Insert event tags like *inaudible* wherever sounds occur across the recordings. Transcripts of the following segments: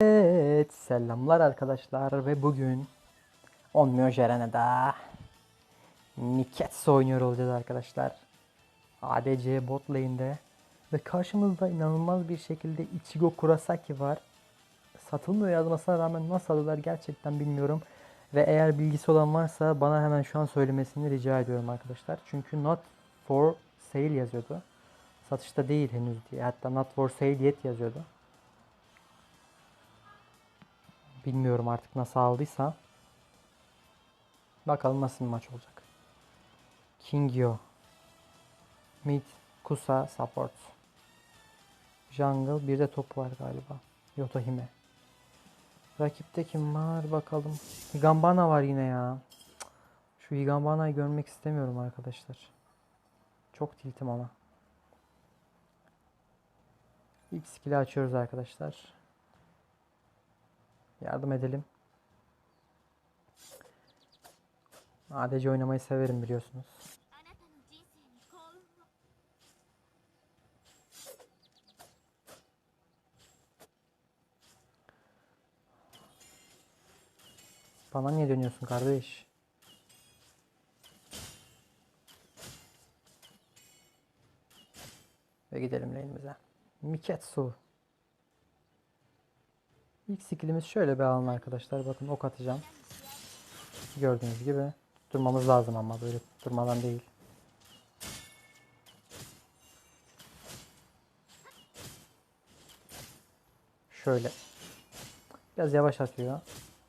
Evet, selamlar arkadaşlar ve bugün Onmyo Jerene'de Niketsu oynuyor olacağız arkadaşlar. ADC bot lane'de ve karşımızda inanılmaz bir şekilde Ichigo Kurosaki var. Satılmıyor yazmasına rağmen nasıl alıyorlar gerçekten bilmiyorum. Ve eğer bilgisi olan varsa bana hemen şu an söylemesini rica ediyorum arkadaşlar. Çünkü not for sale yazıyordu. Satışta değil henüz diye. Hatta not for sale yet yazıyordu. Bilmiyorum artık nasıl aldıysa. Bakalım nasıl bir maç olacak. Kingyo. Mid. Kusa. Support. Jungle. Bir de top var galiba. Yotohime. Rakipte kim var bakalım. Higambana var yine ya. Şu Higambana'yı görmek istemiyorum arkadaşlar. Çok tiltim ona. İlk skill'i açıyoruz arkadaşlar. Yardım edelim. ADC oynamayı severim biliyorsunuz. Bana niye dönüyorsun kardeş? Ve gidelim lane'imize. Miketsu. İlk skillimiz şöyle bir alın arkadaşlar. Bakın ok atacağım. Gördüğünüz gibi. Durmamız lazım ama böyle durmadan değil. Şöyle. Biraz yavaş atıyor.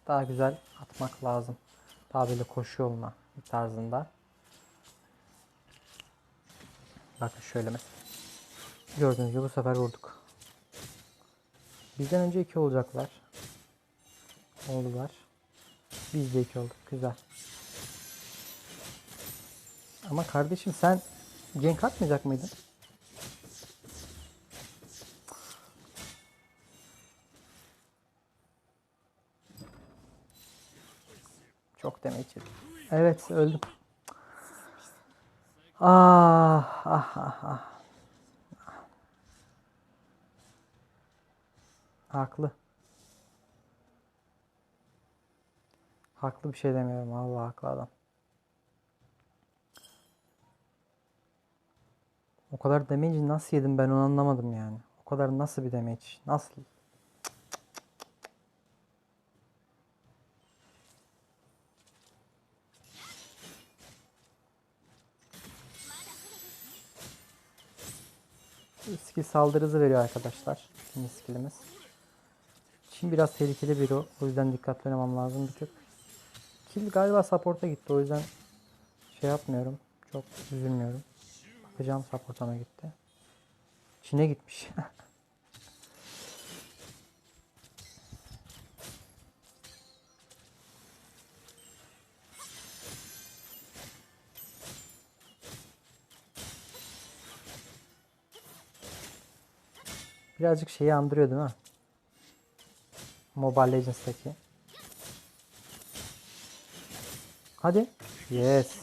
Daha güzel atmak lazım. Daha böyle koşu yoluna tarzında. Bakın şöyle mesela. Gördüğünüz gibi bu sefer vurduk. Bizden önce iki olacaklar. Oldular. Biz de iki olduk. Güzel. Ama kardeşim sen gank atmayacak mıydın? Çok damage yedim. Evet öldüm. Ah ah ah ah. Haklı. Haklı bir şey demiyorum. Allah haklı adam. O kadar damage'i nasıl yedim ben onu anlamadım yani. O kadar nasıl bir damage? Nasıl? Skill saldırı hızı veriyor arkadaşlar. Şimdi skillimiz. Şimdi biraz tehlikeli bir o. O yüzden dikkatli oynamam lazım bir tık. Kill galiba support'a gitti. O yüzden şey yapmıyorum. Çok üzülmüyorum. Bakacağım support'a gitti. Çin'e gitmiş. *laughs* Birazcık şeyi andırıyor değil mi? Mobile Legends'taki. Hadi. Yes.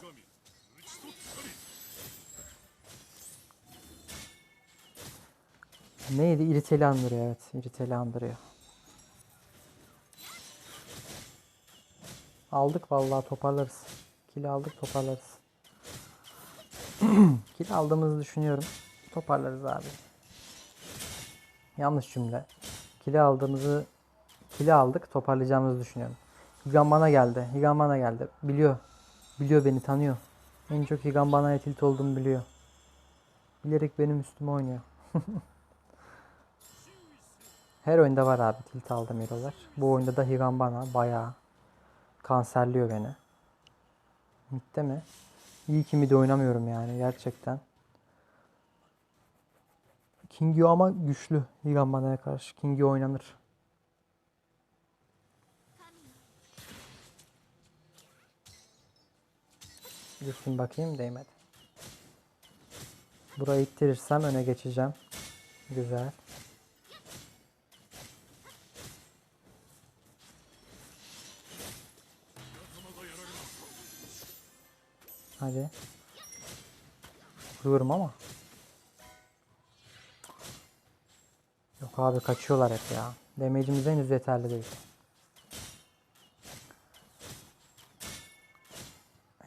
Neydi? İriteli andırıyor evet. İriteli andırıyor. Aldık vallahi toparlarız. Kill aldık toparlarız. *clears throat* Kill aldığımızı düşünüyorum. Toparlarız abi. Yanlış cümle. Kili aldığımızı kili aldık toparlayacağımızı düşünüyorum. Higan bana geldi. Higan bana geldi. Biliyor. Biliyor beni tanıyor. En çok Higan bana tilt olduğumu biliyor. Bilerek benim üstüme oynuyor. *laughs* Her oyunda var abi tilt aldığım hero'lar. Bu oyunda da Higan bana bayağı kanserliyor beni. Mitte mi? İyi ki midde oynamıyorum yani gerçekten. Kingyo ama güçlü Higambana'ya karşı. Kingyo oynanır. Düşün bakayım değmedi. Burayı ittirirsem öne geçeceğim. Güzel. Hadi. Vuruyorum ama. Yok. Abi kaçıyorlar hep ya. Damage'imiz henüz yeterli değil.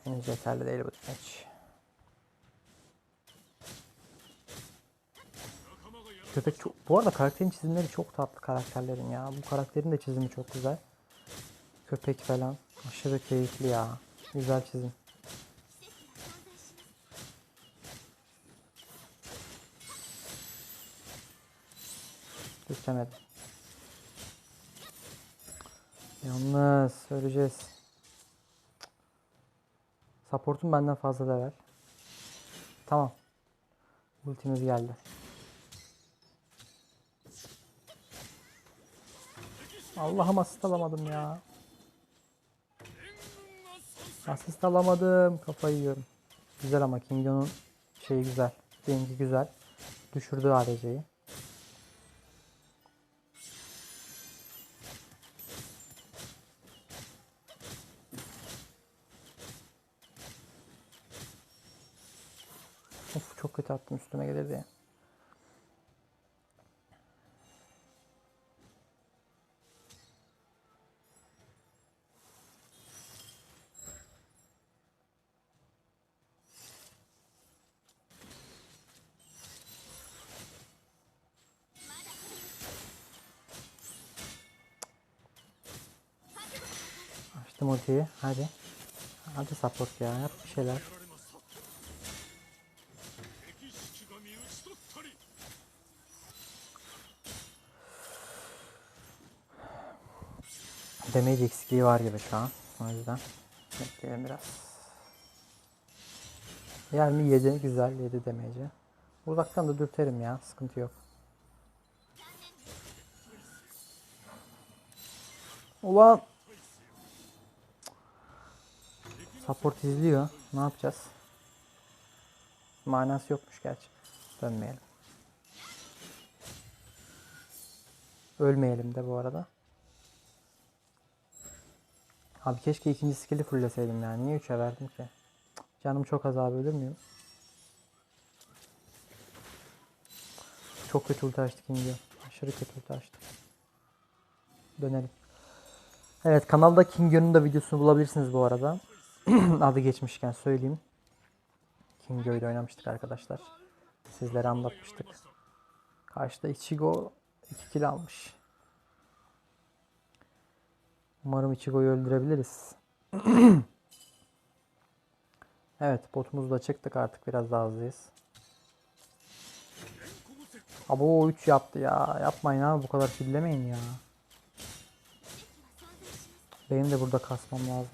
Henüz yeterli değil bu tüfek. Köpek çok... Bu arada karakterin çizimleri çok tatlı karakterlerin ya. Bu karakterin de çizimi çok güzel. Köpek falan. Aşırı keyifli ya. Güzel çizim. Düşemedim. Yalnız öleceğiz. Support'un benden fazla level. Tamam. Ultimiz geldi. Allah'ım asist alamadım ya. Asist alamadım. Kafayı yiyorum. Güzel ama Kingyo'nun şeyi güzel. Dengi güzel. Düşürdü ADC'yi. Of çok kötü attım üstüme gelir diye. Açtım ultiyi. Hadi. Hadi support ya. Yap bir şeyler. Damage eksikliği var gibi şu an. O yüzden bekleyelim biraz. Yer mi 7 güzel 7 damage'i. Uzaktan da dürterim ya sıkıntı yok. Ulan Support izliyor. Ne yapacağız? Manası yokmuş gerçi. Dönmeyelim. Ölmeyelim de bu arada. Abi keşke ikinci skill'i fullleseydim yani. Niye 3'e verdim ki? Canım çok az abi ölür müyüm? Çok kötü ulti açtı King'e. Aşırı kötü ulti açtı. Dönelim. Evet kanalda Kingyo'nun da videosunu bulabilirsiniz bu arada. *clears throat* Adı geçmişken söyleyeyim. Kingyo ile oynamıştık arkadaşlar. Sizlere anlatmıştık. Karşıda Ichigo 2 kill almış. Umarım Ichigo'yu öldürebiliriz. *clears throat* evet botumuzu da çıktık artık biraz daha hızlıyız. Abi o 3 yaptı ya. Yapmayın abi bu kadar fillemeyin ya. Benim de burada kasmam lazım.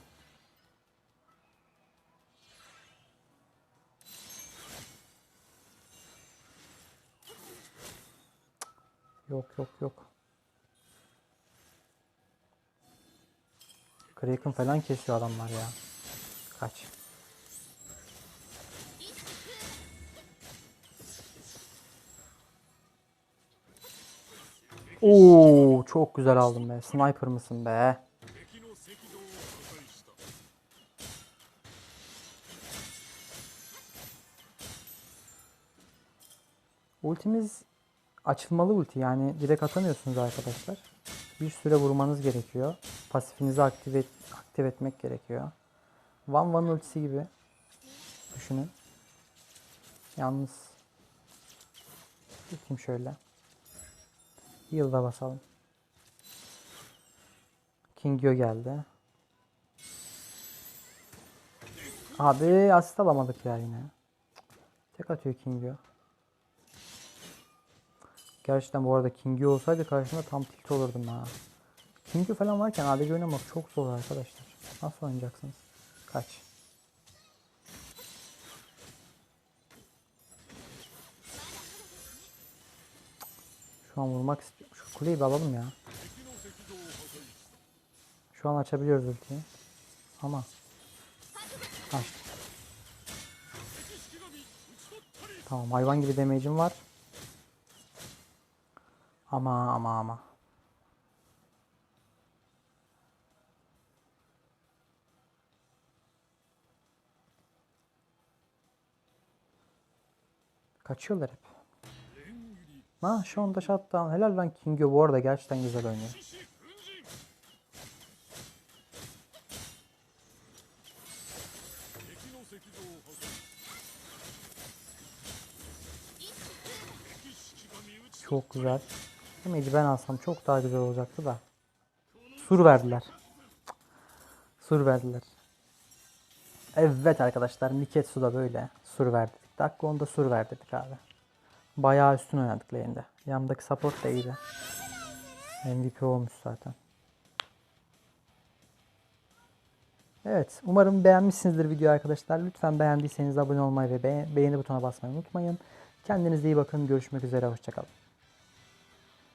Yok yok yok. Kraken falan kesiyor adamlar ya. Kaç. Oo çok güzel aldım be. Sniper mısın be? Ultimiz açılmalı ulti yani direkt atamıyorsunuz arkadaşlar. Bir süre vurmanız gerekiyor. Pasifinizi aktive, et- aktive etmek gerekiyor. One One ultisi gibi düşünün. Yalnız Bakayım şöyle. Heal'da basalım. Kingyo geldi. Abi asist alamadık ya yine. Tek atıyor Kingyo. Gerçekten bu arada King'i olsaydı karşımda tam tilt olurdum ha. King'i falan varken ADG oynamak çok zor arkadaşlar. Nasıl oynayacaksınız? Kaç. Şu an vurmak istiyorum. Şu kuleyi bir alalım ya. Şu an açabiliyoruz ultiyi. Ama açtık. Tamam hayvan gibi damage'im var. Ama ama ama. Kaçıyorlar hep. Ha şu anda shutdown. Helal lan Kingyo bu arada gerçekten güzel oynuyor. Çok güzel. Demeydi ben alsam çok daha güzel olacaktı da. Sur verdiler. Sur verdiler. Evet arkadaşlar Niketsu da böyle sur verdik. Dakika onda sur verdik abi. Bayağı üstün oynadık lane'de. Yanımdaki support da iyiydi. MVP olmuş zaten. Evet. Umarım beğenmişsinizdir video arkadaşlar. Lütfen beğendiyseniz abone olmayı ve be- beğeni butonuna basmayı unutmayın. Kendinize iyi bakın. Görüşmek üzere. Hoşçakalın.